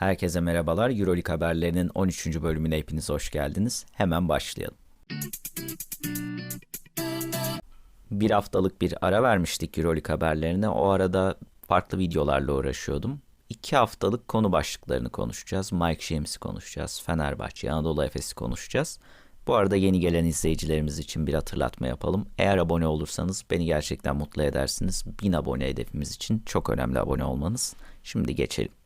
Herkese merhabalar. Euroleague haberlerinin 13. bölümüne hepiniz hoş geldiniz. Hemen başlayalım. Bir haftalık bir ara vermiştik Euroleague haberlerine. O arada farklı videolarla uğraşıyordum. İki haftalık konu başlıklarını konuşacağız. Mike James'i konuşacağız. Fenerbahçe, Anadolu Efes'i konuşacağız. Bu arada yeni gelen izleyicilerimiz için bir hatırlatma yapalım. Eğer abone olursanız beni gerçekten mutlu edersiniz. 1000 abone hedefimiz için çok önemli abone olmanız. Şimdi geçelim.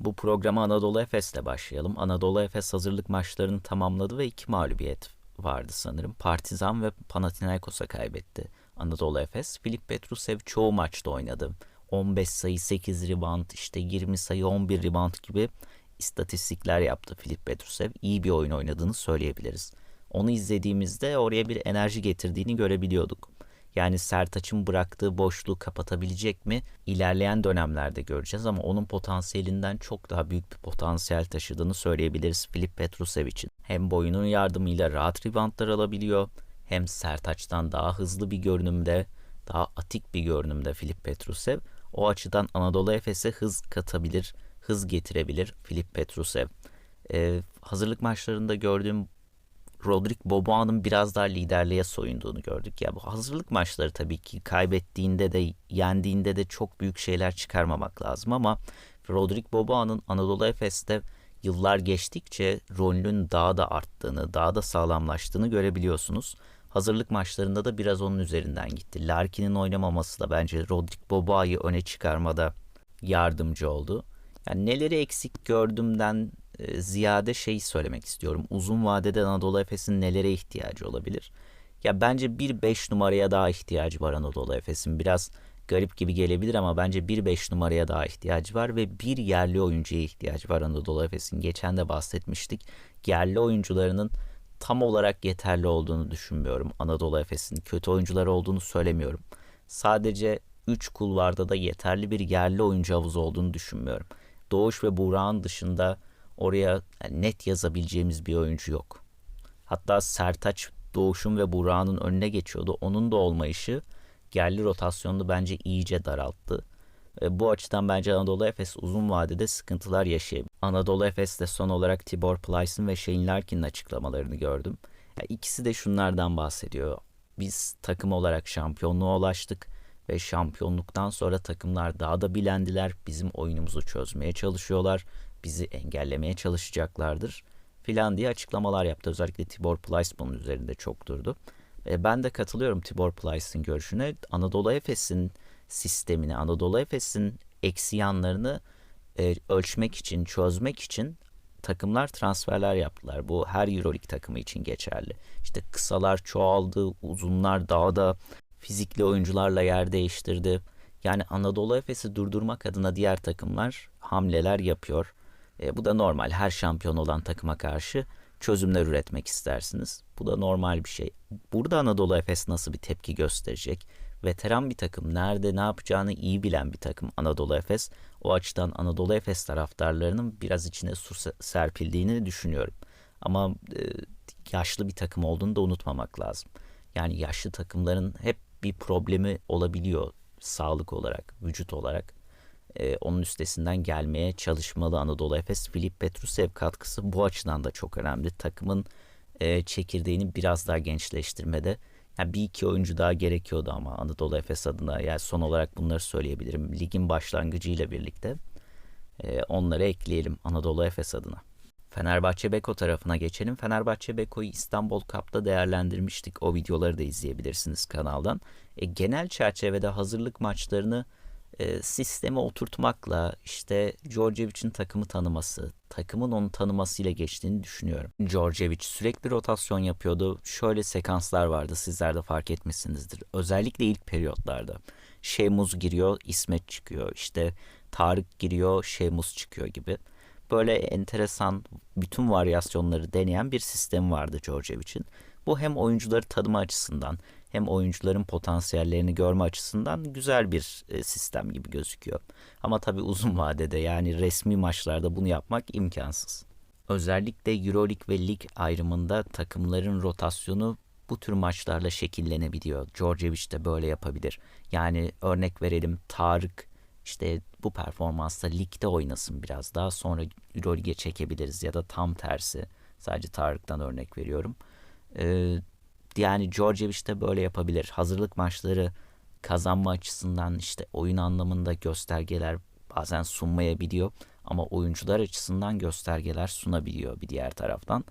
Bu programa Anadolu Efes'le başlayalım. Anadolu Efes hazırlık maçlarını tamamladı ve iki mağlubiyet vardı sanırım. Partizan ve Panathinaikos'a kaybetti. Anadolu Efes, Filip Petrusev çoğu maçta oynadı. 15 sayı, 8 rebound, işte 20 sayı, 11 rebound gibi istatistikler yaptı Filip Petrusev. İyi bir oyun oynadığını söyleyebiliriz. Onu izlediğimizde oraya bir enerji getirdiğini görebiliyorduk. Yani Sertaç'ın bıraktığı boşluğu kapatabilecek mi? İlerleyen dönemlerde göreceğiz ama onun potansiyelinden çok daha büyük bir potansiyel taşıdığını söyleyebiliriz Filip Petrusev için. Hem boyunun yardımıyla rahat reboundlar alabiliyor hem Sertaç'tan daha hızlı bir görünümde, daha atik bir görünümde Filip Petrusev. O açıdan Anadolu Efes'e hız katabilir, hız getirebilir Filip Petrusev. Ee, hazırlık maçlarında gördüğüm Rodrik Boboa'nın biraz daha liderliğe soyunduğunu gördük. Ya bu hazırlık maçları tabii ki kaybettiğinde de yendiğinde de çok büyük şeyler çıkarmamak lazım ama Rodrik Boboa'nın Anadolu Efes'te yıllar geçtikçe rolünün daha da arttığını, daha da sağlamlaştığını görebiliyorsunuz. Hazırlık maçlarında da biraz onun üzerinden gitti. Larkin'in oynamaması da bence Rodrik Boboa'yı öne çıkarmada yardımcı oldu. Yani neleri eksik gördüğümden e, ziyade şey söylemek istiyorum. Uzun vadede Anadolu Efes'in nelere ihtiyacı olabilir? Ya bence bir 5 numaraya daha ihtiyacı var Anadolu Efes'in. Biraz garip gibi gelebilir ama bence bir 5 numaraya daha ihtiyacı var ve bir yerli oyuncuya ihtiyacı var Anadolu Efes'in. Geçen de bahsetmiştik. Yerli oyuncularının tam olarak yeterli olduğunu düşünmüyorum Anadolu Efes'in. Kötü oyuncular olduğunu söylemiyorum. Sadece 3 kulvarda da yeterli bir yerli oyuncu havuzu olduğunu düşünmüyorum. Doğuş ve Buğra'nın dışında oraya net yazabileceğimiz bir oyuncu yok. Hatta Sertaç Doğuş'un ve Burak'ın önüne geçiyordu. Onun da olmayışı yerli rotasyonunu bence iyice daralttı. E, bu açıdan bence Anadolu Efes uzun vadede sıkıntılar yaşayabilir. Anadolu Efes'te son olarak Tibor Plyce'ın ve Shane Larkin'in açıklamalarını gördüm. Ya ikisi de şunlardan bahsediyor. Biz takım olarak şampiyonluğa ulaştık ve şampiyonluktan sonra takımlar daha da bilendiler. Bizim oyunumuzu çözmeye çalışıyorlar bizi engellemeye çalışacaklardır filan diye açıklamalar yaptı. Özellikle Tibor Plyce bunun üzerinde çok durdu. E, ben de katılıyorum Tibor Plyce'ın görüşüne. Anadolu Efes'in sistemini, Anadolu Efes'in eksi yanlarını e, ölçmek için, çözmek için takımlar transferler yaptılar. Bu her Euroleague takımı için geçerli. İşte kısalar çoğaldı, uzunlar daha da fizikli oyuncularla yer değiştirdi. Yani Anadolu Efes'i durdurmak adına diğer takımlar hamleler yapıyor. E, bu da normal. Her şampiyon olan takıma karşı çözümler üretmek istersiniz. Bu da normal bir şey. Burada Anadolu Efes nasıl bir tepki gösterecek? Veteran bir takım, nerede ne yapacağını iyi bilen bir takım Anadolu Efes. O açıdan Anadolu Efes taraftarlarının biraz içine su serpildiğini düşünüyorum. Ama e, yaşlı bir takım olduğunu da unutmamak lazım. Yani yaşlı takımların hep bir problemi olabiliyor sağlık olarak, vücut olarak e, onun üstesinden gelmeye çalışmalı Anadolu Efes. Filip Petrusev katkısı bu açıdan da çok önemli. Takımın e, çekirdeğini biraz daha gençleştirmede yani bir iki oyuncu daha gerekiyordu ama Anadolu Efes adına yani son olarak bunları söyleyebilirim. Ligin başlangıcıyla birlikte e, onları ekleyelim Anadolu Efes adına. Fenerbahçe Beko tarafına geçelim. Fenerbahçe Beko'yu İstanbul Cup'ta değerlendirmiştik. O videoları da izleyebilirsiniz kanaldan. E, genel çerçevede hazırlık maçlarını e, sisteme oturtmakla işte Djordjevic'in takımı tanıması, takımın onu tanımasıyla geçtiğini düşünüyorum. Djordjevic sürekli rotasyon yapıyordu. Şöyle sekanslar vardı sizler de fark etmişsinizdir. Özellikle ilk periyotlarda. Şemuz giriyor, İsmet çıkıyor. İşte Tarık giriyor, Şemuz çıkıyor gibi. Böyle enteresan bütün varyasyonları deneyen bir sistem vardı Djordjevic'in. Bu hem oyuncuları tanıma açısından hem oyuncuların potansiyellerini görme açısından güzel bir e, sistem gibi gözüküyor. Ama tabii uzun vadede yani resmi maçlarda bunu yapmak imkansız. Özellikle Euroleague ve lig ayrımında takımların rotasyonu bu tür maçlarla şekillenebiliyor. Djordjevic de böyle yapabilir. Yani örnek verelim Tarık, işte bu performansla ligde oynasın biraz daha sonra Euroleague'e çekebiliriz ya da tam tersi. Sadece Tarık'tan örnek veriyorum. Ee, yani Djordjevic de böyle yapabilir. Hazırlık maçları kazanma açısından işte oyun anlamında göstergeler bazen sunmayabiliyor ama oyuncular açısından göstergeler sunabiliyor bir diğer taraftan.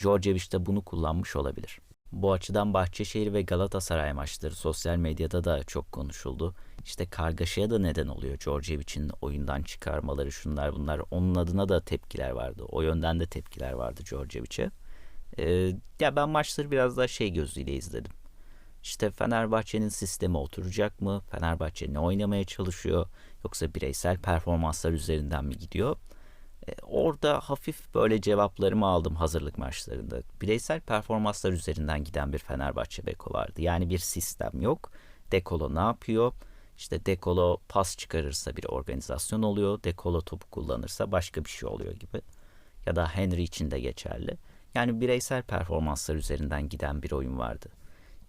Djordjevic de bunu kullanmış olabilir. Bu açıdan Bahçeşehir ve Galatasaray maçları sosyal medyada da çok konuşuldu. İşte kargaşaya da neden oluyor Djordjevic'in oyundan çıkarmaları şunlar bunlar. Onun adına da tepkiler vardı. O yönden de tepkiler vardı Djordjevic'e. Ee, ya ben maçları biraz daha şey gözüyle izledim. İşte Fenerbahçe'nin sistemi oturacak mı? Fenerbahçe ne oynamaya çalışıyor? Yoksa bireysel performanslar üzerinden mi gidiyor? Ee, orada hafif böyle cevaplarımı aldım hazırlık maçlarında. Bireysel performanslar üzerinden giden bir Fenerbahçe Beko vardı. Yani bir sistem yok. Dekolo ne yapıyor? İşte Dekolo pas çıkarırsa bir organizasyon oluyor. Dekolo topu kullanırsa başka bir şey oluyor gibi. Ya da Henry için de geçerli. Yani bireysel performanslar üzerinden giden bir oyun vardı.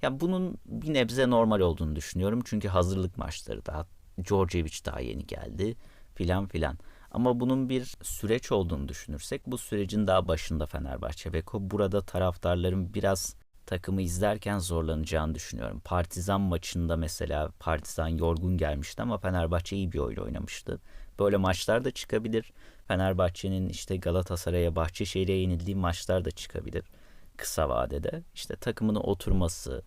Ya bunun bir nebze normal olduğunu düşünüyorum. Çünkü hazırlık maçları daha Djordjevic daha yeni geldi filan filan. Ama bunun bir süreç olduğunu düşünürsek bu sürecin daha başında Fenerbahçe ve burada taraftarların biraz takımı izlerken zorlanacağını düşünüyorum. Partizan maçında mesela Partizan yorgun gelmişti ama Fenerbahçe iyi bir oyun oynamıştı. Böyle maçlar da çıkabilir. Fenerbahçe'nin işte Galatasaray'a, Bahçeşehir'e yenildiği maçlar da çıkabilir kısa vadede. İşte takımının oturması,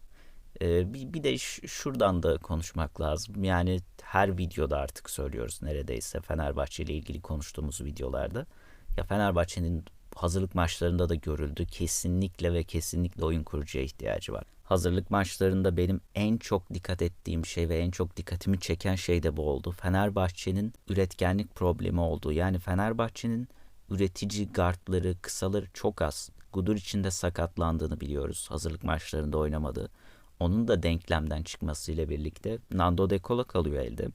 bir, bir de şuradan da konuşmak lazım. Yani her videoda artık söylüyoruz neredeyse Fenerbahçe ile ilgili konuştuğumuz videolarda. Ya Fenerbahçe'nin hazırlık maçlarında da görüldü. Kesinlikle ve kesinlikle oyun kurucuya ihtiyacı var. Hazırlık maçlarında benim en çok dikkat ettiğim şey ve en çok dikkatimi çeken şey de bu oldu. Fenerbahçe'nin üretkenlik problemi olduğu. Yani Fenerbahçe'nin üretici gardları, kısaları çok az. Gudur içinde sakatlandığını biliyoruz. Hazırlık maçlarında oynamadı. Onun da denklemden çıkmasıyla birlikte Nando De Colo kalıyor elde.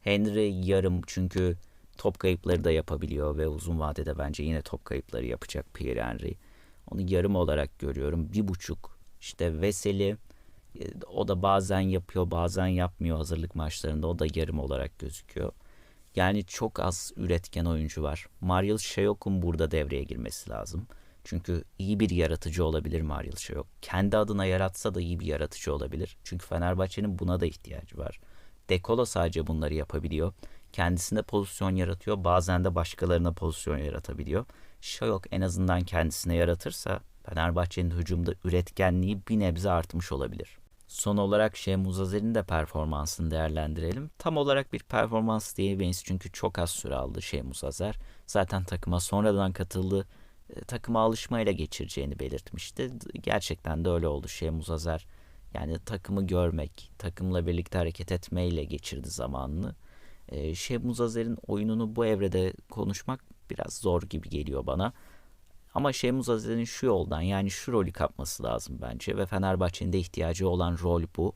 Henry yarım çünkü top kayıpları da yapabiliyor ve uzun vadede bence yine top kayıpları yapacak Pierre Henry. Onu yarım olarak görüyorum. Bir buçuk. İşte Veseli e, o da bazen yapıyor bazen yapmıyor hazırlık maçlarında. O da yarım olarak gözüküyor. Yani çok az üretken oyuncu var. Mariel Shayok'un burada devreye girmesi lazım. Çünkü iyi bir yaratıcı olabilir Mariel Şayok. Kendi adına yaratsa da iyi bir yaratıcı olabilir. Çünkü Fenerbahçe'nin buna da ihtiyacı var. Dekolo sadece bunları yapabiliyor. Kendisinde pozisyon yaratıyor. Bazen de başkalarına pozisyon yaratabiliyor. Şayok en azından kendisine yaratırsa Fenerbahçe'nin hücumda üretkenliği bir nebze artmış olabilir. Son olarak Şemuz Azer'in de performansını değerlendirelim. Tam olarak bir performans diyemeyiz çünkü çok az süre aldı Şemuz Azer. Zaten takıma sonradan katıldı e, takıma alışmayla geçireceğini belirtmişti. Gerçekten de öyle oldu. Şey Muzazer yani takımı görmek, takımla birlikte hareket etmeyle geçirdi zamanını. E, şey Muzazer'in oyununu bu evrede konuşmak biraz zor gibi geliyor bana. Ama şey Muzazer'in şu yoldan yani şu rolü kapması lazım bence ve Fenerbahçe'nin de ihtiyacı olan rol bu.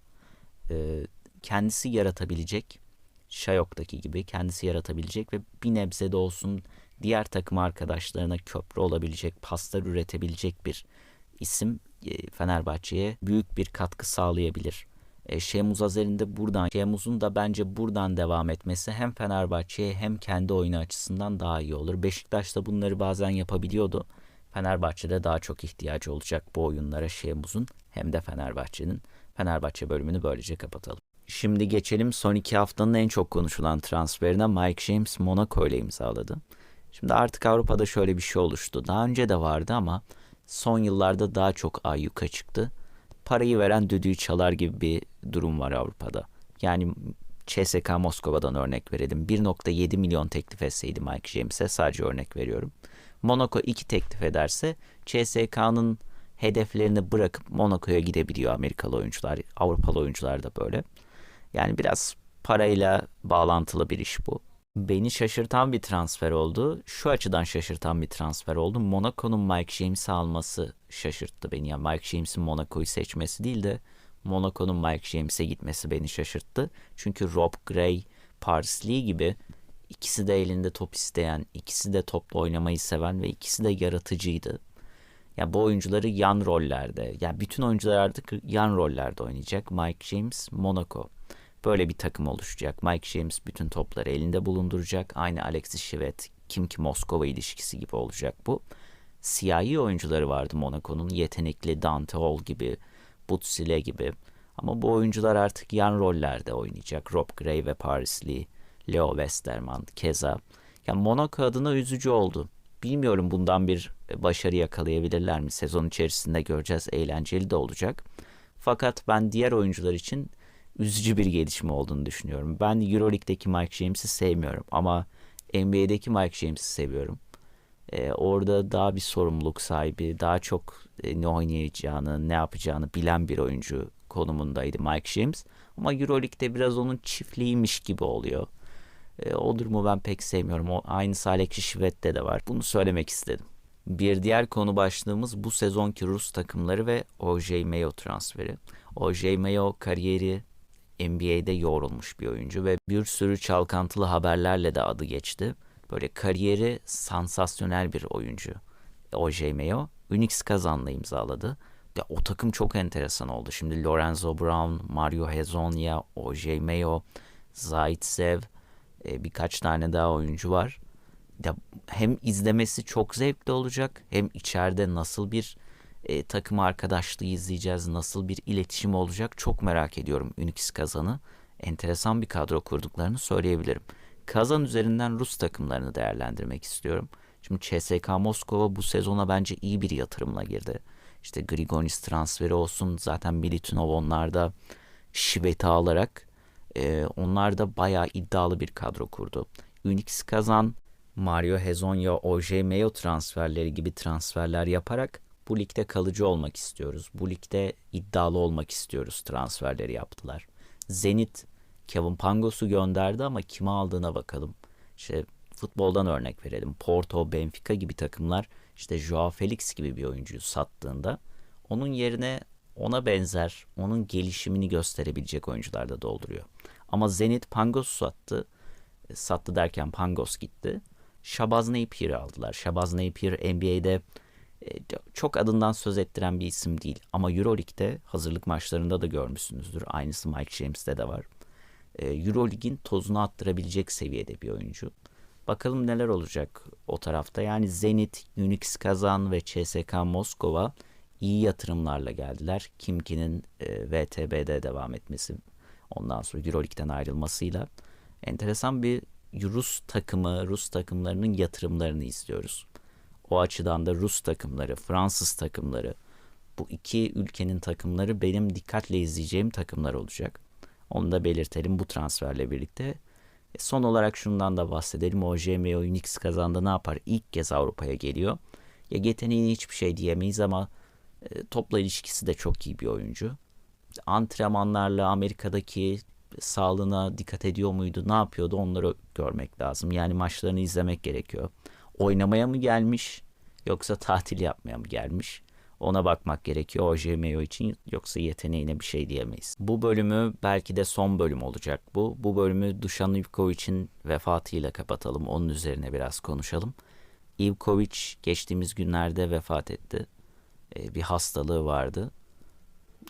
E, kendisi yaratabilecek, Şayok'taki gibi kendisi yaratabilecek ve bir nebze de olsun diğer takım arkadaşlarına köprü olabilecek, paslar üretebilecek bir isim e, Fenerbahçe'ye büyük bir katkı sağlayabilir. E, Şemuz Azer'in de buradan, Şemuz'un da bence buradan devam etmesi hem Fenerbahçe'ye hem kendi oyunu açısından daha iyi olur. Beşiktaş da bunları bazen yapabiliyordu. Fenerbahçe'de daha çok ihtiyacı olacak bu oyunlara Şemuz'un hem de Fenerbahçe'nin. Fenerbahçe bölümünü böylece kapatalım. Şimdi geçelim son iki haftanın en çok konuşulan transferine Mike James Monaco ile imzaladı. Şimdi artık Avrupa'da şöyle bir şey oluştu. Daha önce de vardı ama son yıllarda daha çok ayyuka çıktı. Parayı veren düdüğü çalar gibi bir durum var Avrupa'da. Yani CSK Moskova'dan örnek verelim. 1.7 milyon teklif etseydi Mike James'e sadece örnek veriyorum. Monaco 2 teklif ederse CSK'nın hedeflerini bırakıp Monaco'ya gidebiliyor Amerikalı oyuncular, Avrupalı oyuncular da böyle. Yani biraz parayla bağlantılı bir iş bu beni şaşırtan bir transfer oldu. Şu açıdan şaşırtan bir transfer oldu. Monaco'nun Mike James'i alması şaşırttı beni. Yani Mike James'in Monaco'yu seçmesi değil de Monaco'nun Mike James'e gitmesi beni şaşırttı. Çünkü Rob Gray, Parsley gibi ikisi de elinde top isteyen, ikisi de topla oynamayı seven ve ikisi de yaratıcıydı. Ya yani bu oyuncuları yan rollerde, yani bütün oyuncular artık yan rollerde oynayacak. Mike James, Monaco. Böyle bir takım oluşacak. Mike James bütün topları elinde bulunduracak. Aynı Alexis Şivet, Kimki Moskova ilişkisi gibi olacak bu. Siyahi oyuncuları vardı Monaco'nun. Yetenekli Dante Hall gibi, Butsile gibi. Ama bu oyuncular artık yan rollerde oynayacak. Rob Gray ve Paris Lee, Leo Westerman, keza. Yani Monaco adına üzücü oldu. Bilmiyorum bundan bir başarı yakalayabilirler mi? Sezon içerisinde göreceğiz. Eğlenceli de olacak. Fakat ben diğer oyuncular için üzücü bir gelişme olduğunu düşünüyorum. Ben Euroleague'deki Mike James'i sevmiyorum ama NBA'deki Mike James'i seviyorum. Ee, orada daha bir sorumluluk sahibi, daha çok e, ne oynayacağını, ne yapacağını bilen bir oyuncu konumundaydı Mike James. Ama Euroleague'de biraz onun çiftliğiymiş gibi oluyor. E, o durumu ben pek sevmiyorum. O aynısı Alexis Şivet'te de var. Bunu söylemek istedim. Bir diğer konu başlığımız bu sezonki Rus takımları ve OJ Mayo transferi. OJ Mayo kariyeri NBA'de yoğrulmuş bir oyuncu ve bir sürü çalkantılı haberlerle de adı geçti. Böyle kariyeri sansasyonel bir oyuncu. OJ Mayo Unix Kazan'la imzaladı. Ya, o takım çok enteresan oldu. Şimdi Lorenzo Brown, Mario Hezonja, OJ Mayo, Zaitsev, e, birkaç tane daha oyuncu var. Ya, hem izlemesi çok zevkli olacak hem içeride nasıl bir e, takım arkadaşlığı izleyeceğiz, nasıl bir iletişim olacak çok merak ediyorum Unix Kazan'ı. Enteresan bir kadro kurduklarını söyleyebilirim. Kazan üzerinden Rus takımlarını değerlendirmek istiyorum. Şimdi CSK Moskova bu sezona bence iyi bir yatırımla girdi. İşte Grigonis transferi olsun zaten Militinov onlarda şiveti alarak e, onlar da bayağı iddialı bir kadro kurdu. Unix Kazan, Mario Hezonja, OJ Mayo transferleri gibi transferler yaparak bu ligde kalıcı olmak istiyoruz. Bu ligde iddialı olmak istiyoruz transferleri yaptılar. Zenit Kevin Pangos'u gönderdi ama kime aldığına bakalım. İşte futboldan örnek verelim. Porto, Benfica gibi takımlar işte Joao Felix gibi bir oyuncuyu sattığında onun yerine ona benzer, onun gelişimini gösterebilecek oyuncular da dolduruyor. Ama Zenit Pangos sattı. E, sattı derken Pangos gitti. Shabazz Napier'i aldılar. Shabazz Napier NBA'de çok adından söz ettiren bir isim değil. Ama Euroleague'de hazırlık maçlarında da görmüşsünüzdür. Aynısı Mike James'te de var. E, Euroleague'in tozunu attırabilecek seviyede bir oyuncu. Bakalım neler olacak o tarafta. Yani Zenit, Unix Kazan ve CSK Moskova iyi yatırımlarla geldiler. Kimki'nin e, VTB'de devam etmesi, ondan sonra Euroleague'den ayrılmasıyla enteresan bir Rus takımı, Rus takımlarının yatırımlarını izliyoruz. O açıdan da Rus takımları, Fransız takımları, bu iki ülkenin takımları benim dikkatle izleyeceğim takımlar olacak. Onu da belirtelim bu transferle birlikte. E son olarak şundan da bahsedelim. O JMO Unix kazandı ne yapar? İlk kez Avrupa'ya geliyor. Ya yeteneğine hiçbir şey diyemeyiz ama e, topla ilişkisi de çok iyi bir oyuncu. Antrenmanlarla Amerika'daki sağlığına dikkat ediyor muydu, ne yapıyordu onları görmek lazım. Yani maçlarını izlemek gerekiyor. Oynamaya mı gelmiş yoksa tatil yapmaya mı gelmiş? Ona bakmak gerekiyor OJMO için yoksa yeteneğine bir şey diyemeyiz. Bu bölümü belki de son bölüm olacak bu. Bu bölümü Dušan Ivković'in vefatıyla kapatalım. Onun üzerine biraz konuşalım. Ivković geçtiğimiz günlerde vefat etti. Ee, bir hastalığı vardı.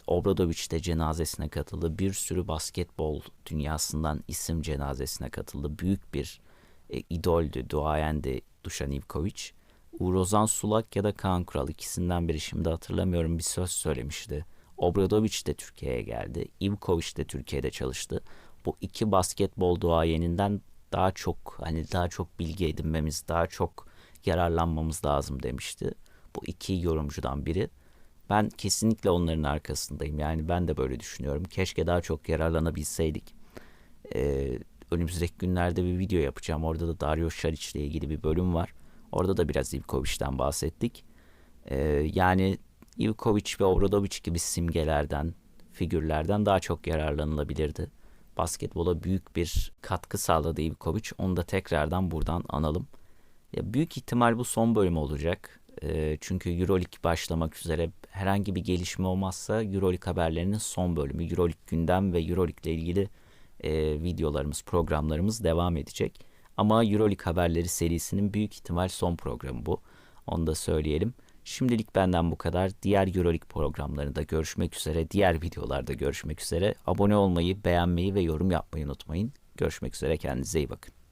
Obradoviç de cenazesine katıldı. Bir sürü basketbol dünyasından isim cenazesine katıldı. Büyük bir e, idoldü, duayendi Dušan Ivković. Urozan Sulak ya da Kaan Kural ikisinden biri şimdi hatırlamıyorum bir söz söylemişti. Obradoviç de Türkiye'ye geldi. Ivković de Türkiye'de çalıştı. Bu iki basketbol duayeninden daha çok hani daha çok bilgi edinmemiz, daha çok yararlanmamız lazım demişti. Bu iki yorumcudan biri. Ben kesinlikle onların arkasındayım. Yani ben de böyle düşünüyorum. Keşke daha çok yararlanabilseydik. Ee, önümüzdeki günlerde bir video yapacağım. Orada da Dario Saric ile ilgili bir bölüm var. Orada da biraz Ivkovic'den bahsettik. Ee, yani Ivkovic ve Obradovic gibi simgelerden, figürlerden daha çok yararlanılabilirdi. Basketbola büyük bir katkı sağladı Ivkovic. Onu da tekrardan buradan analım. Ya büyük ihtimal bu son bölüm olacak. E, çünkü Euroleague başlamak üzere herhangi bir gelişme olmazsa Euroleague haberlerinin son bölümü. Euroleague gündem ve Euroleague ile ilgili e, videolarımız, programlarımız devam edecek. Ama Euroleague haberleri serisinin büyük ihtimal son programı bu. Onu da söyleyelim. Şimdilik benden bu kadar. Diğer Euroleague programlarında görüşmek üzere. Diğer videolarda görüşmek üzere. Abone olmayı, beğenmeyi ve yorum yapmayı unutmayın. Görüşmek üzere. Kendinize iyi bakın.